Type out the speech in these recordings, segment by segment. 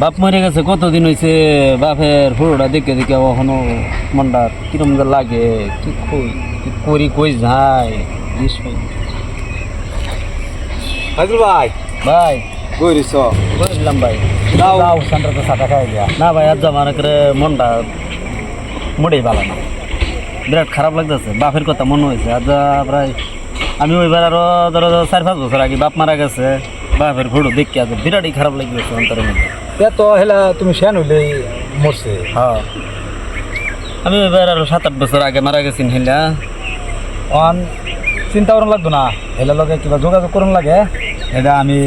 বাপ মরে গেছে কতদিন হয়েছে বাপের ফুড়োটা দেখে দেখে এখনও মনটা কিরম লাগে কি কই করি কই যায়? ভাই ফাইজুল ভাই। ভাই। কই রিস ভাই? দাও। যাও সেন্টারতে সাটা খাই দিয়া। না ভাই আজ আমার করে মনটা মোটেই ভালো না। বিরাট খারাপ লাগতেছে। বাপের কথা মনে হয়েছে আজ প্রায় আমি ওইবার আরও ধরো চার পাঁচ বছর আগে বাপ মারা গেছে। বাপের ফটো দেখে আজ বিরাটই খারাপ লাগতেছে অন্তরের মধ্যে। তে তো হেলা তুমি শেন হইলে মরছে। হ্যাঁ। আমি এবার আরও সাত আট বছর আগে মারা গেছি হিলা। অন চিন্তা করুন লাগতো না। হেলা লগে কিবা যোগাযোগ করুন লাগে। এটা আমি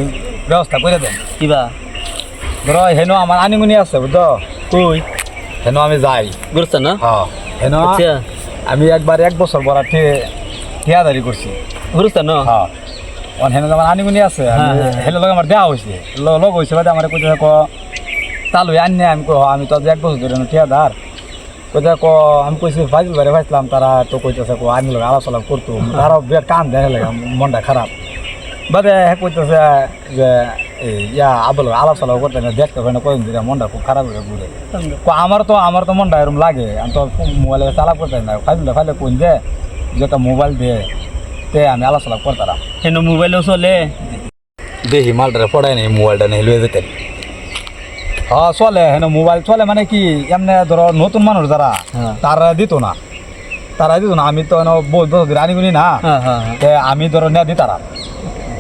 ব্যবস্থা করে দেন। কিবা? ধরো হেন আমার আনিমুনি আছে বুঝছ? কই? হেন আমি যাই। বুঝছে না? হ্যাঁ। হেন আচ্ছা। আমি একবার এক বছর বড় ঠিয়াদারি করছি। বুঝছে না? হ্যাঁ। হেন আমার আনিমুনি আছে হ্যাঁ, হ্যাঁ। হেলে লগে আমার দেওয়া হয়েছে লগ হয়েছে বাদে আমার কইতে ক চালু আনি আমি কো আমি তো এক বছর ধরে ঠিয়াদার কইতে ক আমি কইছি ফাইজুল বাইরে ভাইছিলাম তারা তো কইতেছে কো আমি লগে আলোচনা করতো তারাও বিরাট কান দেয় লাগে মনটা খারাপ। বাদে হ্যাঁ কইতেছে যে এই ইয়া আবল আলোচনা করতে না দেখতে হয় না ধরে মনটা খুব খারাপ হয়ে ঘুরে কো আমার তো আমার তো মনটা এরকম লাগে আমি তো মোবাইলে চালাপ করতে না। ফাইজুল ফাইলে কোন যে যেটা মোবাইল দিয়ে তে আমি আলোচনা করতাম। হেন মোবাইলও চলে। দেখি মালটা পড়ায় নাই মোবাইলটা নেই লয়ে যেতেন। হ্যাঁ চলে হেন মোবাইল চলে মানে কি এমনি ধরো নতুন মানুষ যারা হ্যাঁ। তারা দিত না। তারা দিত না আমি তো বহুত বছর ধরে আনিগুনি না। হ্যাঁ হ্যাঁ হ্যাঁ। তে আমি ধরো নিয়ে দি তারা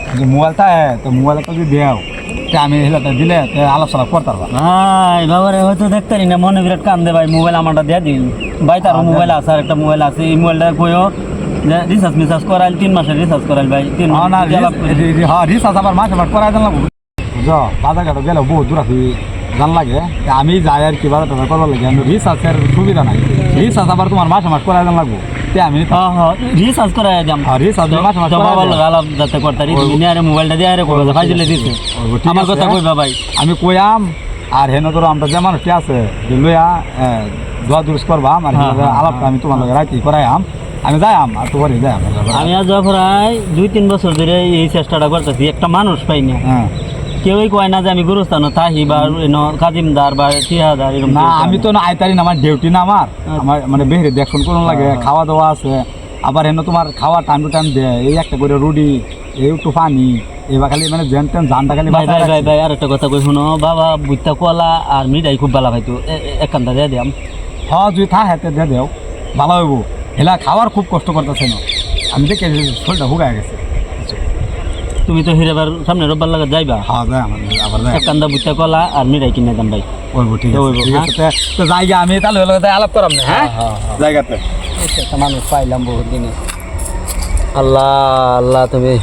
কিন্তু মোবাইলটা তো মোবাইলটা যদি দেও তে আমি হেলাটা দিলে তে আলোচনা করতাম। ভাই বাবারে হয়তো দেখতারি না মনে বিরাট কান্দে ভাই মোবাইল আমারটা দিয়ে দিন। ভাই তার মোবাইল আছে আর একটা মোবাইল আছে এই মোবাইলটা কইও রিচার্জ মিচার্জ করাইল তিন মাসের রিচার্জ করাইল ভাই তিন হ্যাঁ মাস। হ্যাঁ রিসার্চ আবার মাসে মাস করাই লাগবো। বুঝছ বাজার ঘাটে গেলে বহুত দূর আছি জান লাগে। আমি যাই আর কি বাজার টাজার করবার লাগে আমি রিসার্চের সুবিধা নাই। রিসার্চ আবার তোমার মাসে মাস করাই দেন লাগবো। আমি হ্যাঁ হ্যাঁ রিচার্জ করাই আর রিসার্চ মাসে মাস করাই বাবার দেন। আলাপ যাতে করতারি তুমি নিয়ে মোবাইলটা দিয়ে আরে করবে ভাই দিলে দিছে। আমার কথা কইবা ভাই। আমি কইয়াম আর হেন তোর আমরা যে মানুষটি আছে লইয়া দোয়া দুরুস করবাম আর হ্যাঁ, হ্যাঁ, আলাপটা আমি তোমার লগে রাখি করাইয়াম। আমি যাই আর তো পরে যাইয়াম আমি আজ প্রায় দুই তিন বছর ধরে এই চেষ্টাটা করতেছি একটা মানুষ পাই না। হ্যাঁ। কেউই কয় না যে আমি গুরুস্থান তাহি বা এনো কাজিমদার বা টিহাদার এরকম না আমি তো না আইতারি না আমার ডিউটি না আমার। আচ্ছা। আমার মানে বেহরে দেখশন করুন লাগে। খাওয়া দাওয়া আছে আবার হেন তোমার খাওয়া টাইম টু টাইম দেয় এই একটা করে রুটি এই একটু পানি এবার খালি মানে যেন তেন জানটা খালি ভাই ভাই ভাই ভাই আর একটা কথা কই শুনো বাবা বুইতা কলা আর মিঠাই খুব ভালো খাইতো একান্তা দিয়ে দিয়াম হ্যাঁ যদি থা হাতে দিয়ে দেও ভালো হইব। হেলা খাওয়ার খুব কষ্ট করতেছে না। আমি দেখে শরীরটা হুগায় গেছে। তুমি তো হিরেবার সামনে রোববার লাগা যাইবা? হ্যাঁ বুঝতে আমার আবার কলা আর মিরাই কিনে দাম ভাই। ওইব ঠিক আছে ঠিক হ্যাঁ? আছে। তো জায়গা আমি তাহলে হলো আলাপ করাম না হ্যাঁ? হ্যাঁ, হ্যাঁ। জায়গাতে একটা মানুষ পাইলাম বহুত দিনে। আল্লাহ আল্লাহ তুমি